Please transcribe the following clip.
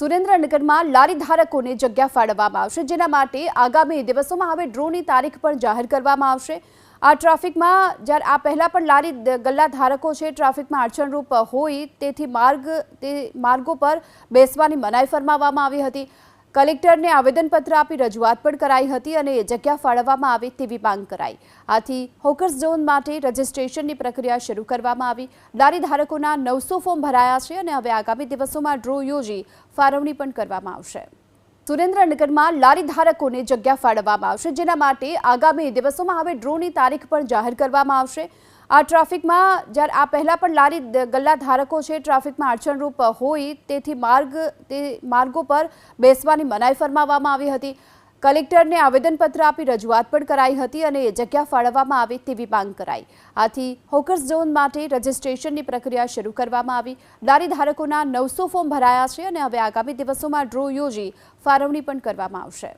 સુરેન્દ્રનગરમાં લારી ધારકોને જગ્યા ફાળવવામાં આવશે, જેના માટે આગામી દિવસોમાં હવે ડ્રોની તારીખ પણ જાહેર કરવામાં આવશે. આ ટ્રાફિકમાં જ્યારે આ પહેલાં પણ લારી ગલ્લા ધારકો છે, ટ્રાફિકમાં અડચણરૂપ હોય, તેથી માર્ગ, તે માર્ગો પર બેસવાની મનાઈ ફરમાવવામાં આવી હતી. કલેક્ટરને આવેદનપત્ર આપી રજૂઆત પણ કરાઈ હતી અને જગ્યા ફાળવવામાં આવે તેવી માંગ કરાઈ. આથી હોકર્સ ઝોન માટે રજીસ્ટ્રેશનની પ્રક્રિયા શરૂ કરવામાં આવી. લારી ધારકોના નવસો ફોર્મ ભરાયા છે અને હવે આગામી દિવસોમાં ડ્રો યોજી ફાળવણી પણ કરવામાં આવશે. સુરેન્દ્રનગરમાં લારી ધારકોને જગ્યા ફાળવવામાં આવશે, જેના માટે આગામી દિવસોમાં હવે ડ્રોની તારીખ પણ જાહેર કરવામાં આવશે. આ ટ્રાફિકમાં જ્યારે આ પહેલાં પણ લારી ગલ્લા ધારકો છે, ટ્રાફિકમાં અડચણરૂપ હોય તેથી માર્ગ, તે માર્ગો પર બેસવાની મનાઈ ફરમાવવામાં આવી હતી. કલેક્ટરને આવેદનપત્ર આપી રજૂઆત પણ કરાઈ હતી અને જગ્યા ફાળવવામાં આવે તેવી માંગ કરાઈ. આથી હોકર્સ ઝોન માટે રજીસ્ટ્રેશનની પ્રક્રિયા શરૂ કરવામાં આવી. લારી ધારકોના નવસો ફોર્મ ભરાયા છે અને હવે આગામી દિવસોમાં ડ્રો યોજી ફાળવણી પણ કરવામાં આવશે.